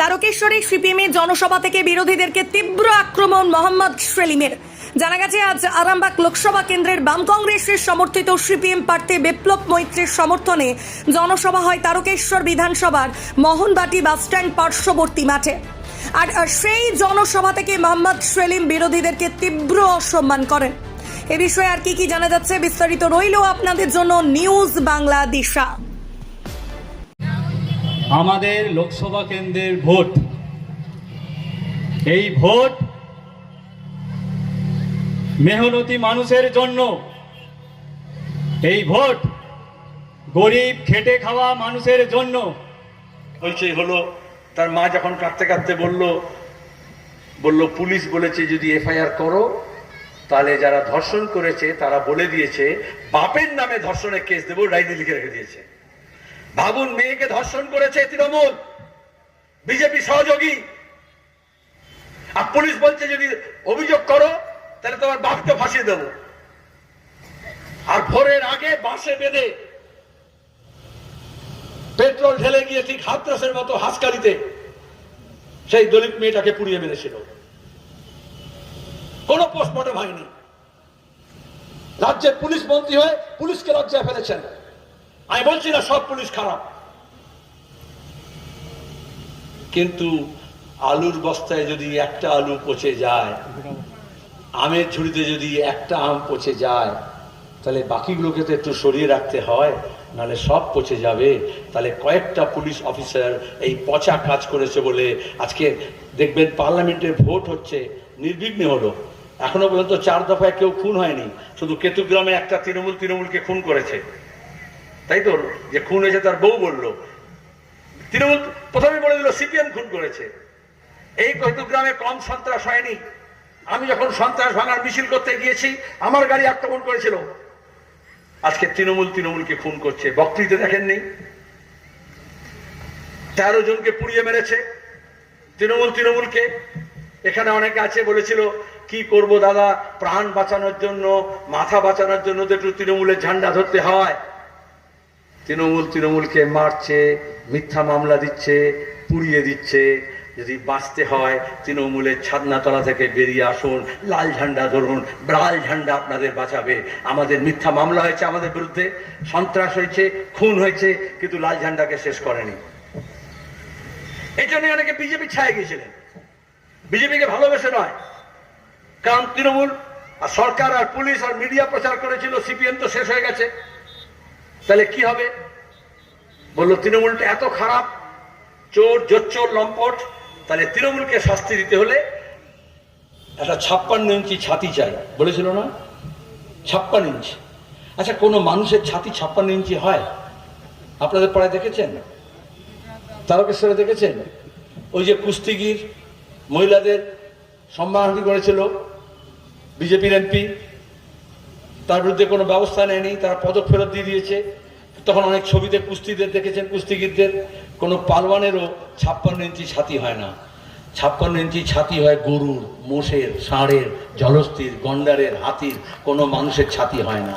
তারকেশ্বরে CPM এর জনসভা থেকে বিরোধীদেরকে তীব্র আক্রমণ মোহাম্মদ সেলিমের। জানা গেছে, আজ আরামবাগ লোকসভা কেন্দ্রের বাম কংগ্রেসের সমর্থিত সিপিএম প্রার্থী বিপ্লব মৈত্রের সমর্থনে জনসভা হয় তারকেশ্বর বিধানসভার মোহনবাটি বাসস্ট্যান্ড পার্শ্ববর্তী মাঠে। আর সেই জনসভা থেকে মোহাম্মদ সেলিম বিরোধীদেরকে তীব্র অসম্মান করেন। এ বিষয়ে আর কি কি জানা যাচ্ছে বিস্তারিত রইল আপনাদের জন্য নিউজ বাংলা দিশা। আমাদের লোকসভা কেন্দ্রের ভোট। এই ভোট মেহনতি মানুষের জন্য। এই ভোট গরিব খেটে খাওয়া মানুষের জন্য। হইচই হলো, তার মা যখন কাঁদতে কাঁদতে বলল বলল, পুলিশ বলেছে যদি এফআইআর করো, তাহলে যারা ধর্ষণ করেছে, তারা বলে দিয়েছে, বাপের নামে ধর্ষণের কেস দেবো ডায়েরি লিখে রেখে দিয়েছে। ভাবুন মেয়েকে ধর্ষণ করেছে তৃণমূল। বিজেপি সহযোগী। আর পুলিশ বলছে যদি অভিযোগ করো, তাহলে তোমার বাপকে ফাঁসিয়ে দেবো। আর ভোরের আগে বাসে বেঁধে পেট্রোল ঢেলে গিয়ে ঠিক হাতরাসের মতো হাসকালিতে সেই দলিত মেয়েটাকে পুড়িয়ে মেরেছিল। কোন পোস্টমর্টম হয়নি। রাজ্যের পুলিশ মন্ত্রী হয়ে পুলিশকে লজ্জায় ফেলেছেন। আমি বলছি না সব পুলিশ খারাপ। কিন্তু আলুর বস্তায় যদি একটা আলু পচে যায়, আমের ঝুড়িতে যদি একটা আম পচে যায়, তাহলে বাকিগুলোকে তো একটু সরিয়ে রাখতে হয়, নাহলে সব পচে যাবে। তাহলে কয়েকটা পুলিশ অফিসার এই পচা কাজ করেছে বলে আজকে দেখবেন পার্লামেন্টের ভোট হচ্ছে, নির্বিঘ্নে হলো। এখনও পর্যন্ত চার দফায় কেউ খুন হয়নি, শুধু কেতুগ্রামে একটা তৃণমূল, তৃণমূলকে খুন করেছে। তাই তো? যে খুন হয়েছে তার বউ বলল। তৃণমূল প্রথমে বলে দিল, সিপিএম খুন করেছে। এই কেতুগ্রামে কম সন্ত্রাস হয়নি। আমি যখন সন্ত্রাস ভাঙার মিছিল করতে গিয়েছি, আমার গাড়ি আক্রমণ করেছিল। আজকে তৃণমূল তৃণমূলকে খুন করছে। বক্তৃতা দেখেননি? তেরো জনকে পুড়িয়ে মেরেছে। তৃণমূল তৃণমূলকে এখানে অনেকে আছে, বলেছিল, কি করব দাদা? প্রাণ বাঁচানোর জন্য, মাথা বাঁচানোর জন্য তো একটু তৃণমূলের ঝান্ডা ধরতে হয়। তৃণমূল তৃণমূলকে মারছে, মিথ্যা মামলা দিচ্ছে, পুড়িয়ে দিচ্ছে। যদি বাঁচতে হয়, তৃণমূলের ছাদনাতলা থেকে বেরিয়ে আসুন, লাল ঝান্ডা ধরুন, লাল ঝান্ডা আপনাদের বাঁচাবে। আমাদের মিথ্যা মামলা হয়েছে আমাদের বিরুদ্ধে, সন্ত্রাস হয়েছে, খুন হয়েছে, কিন্তু লাল ঝান্ডাকে শেষ করেনি। এই জন্য অনেকে বিজেপি ছায় গিয়েছিলেন। বিজেপিকে ভালোবেসে নয়। কারণ তৃণমূল আর সরকার আর পুলিশ আর মিডিয়া প্রচার করেছিল, সিপিএম তো শেষ হয়ে গেছে। তাহলে কি হবে? বলল, তৃণমূলটা এত খারাপ, চোর, জোচ্চোর, লম্পট, তাহলে তৃণমূলকে শাস্তি দিতে হলে একটা ছাপ্পান্ন ইঞ্চি ছাতি চাই। বলেছিল না? ছাপ্পান্ন ইঞ্চি। আচ্ছা কোনো মানুষের ছাতি ছাপ্পান্ন ইঞ্চি হয়? আপনাদের পাড়ায় দেখেছেন? তারকেশ্বরে দেখেছেন? ওই যে কুস্তিগির, মহিলাদের সম্মানহানি করেছিল বিজেপির এমপি। তার বিরুদ্ধে কোনো ব্যবস্থা নেয়নি, তারা পদক ফেরত দিয়ে দিয়েছে। তখন অনেক ছবিতে কুস্তিদের দেখেছেন, কুস্তিগীরদের। কোনো পালওয়ানেরও ছাপ্পান্ন ইঞ্চি ছাতি হয় না। ছাপ্পান্ন ইঞ্চি ছাতি হয় গরুর, মোষের, ষাঁড়ের, জলস্থির, গন্ডারের, হাতির, কোনো মানুষের ছাতি হয় না।